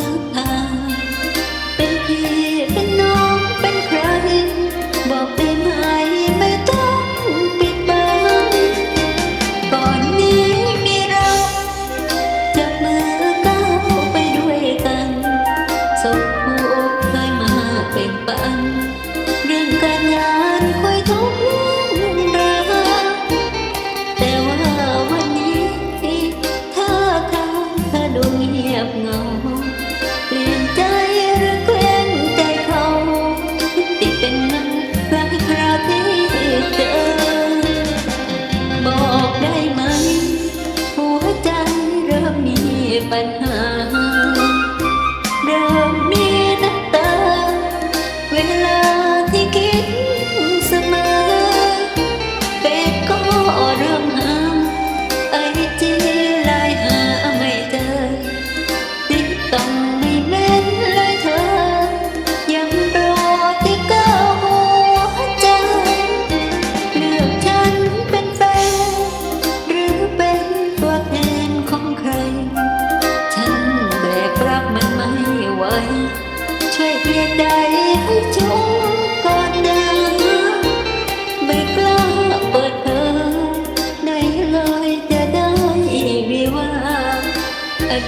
ทั้งอาเป็นพี่เป็นน้องเป็นใคร บอกได้ไหมไม่ต้องปิดบังก่อนนี้มีเราจับมือก้าวไปด้วยกันสุขหัวอกเคยมาเป็นปันเรื่องการงานคุยทุกเงราแต่ว่าวันนี้ท่าทาดูเงียบเงา ปัญหา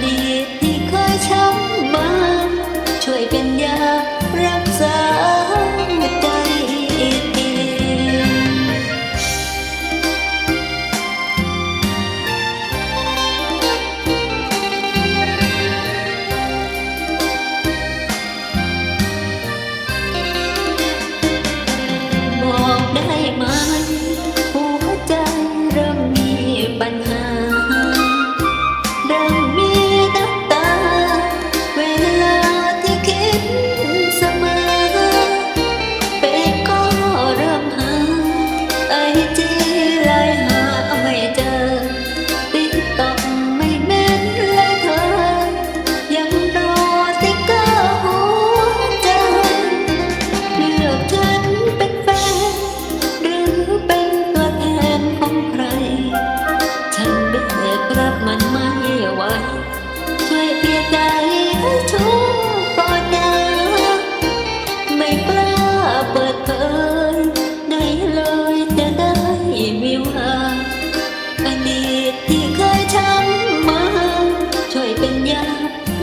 อ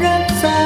รักษา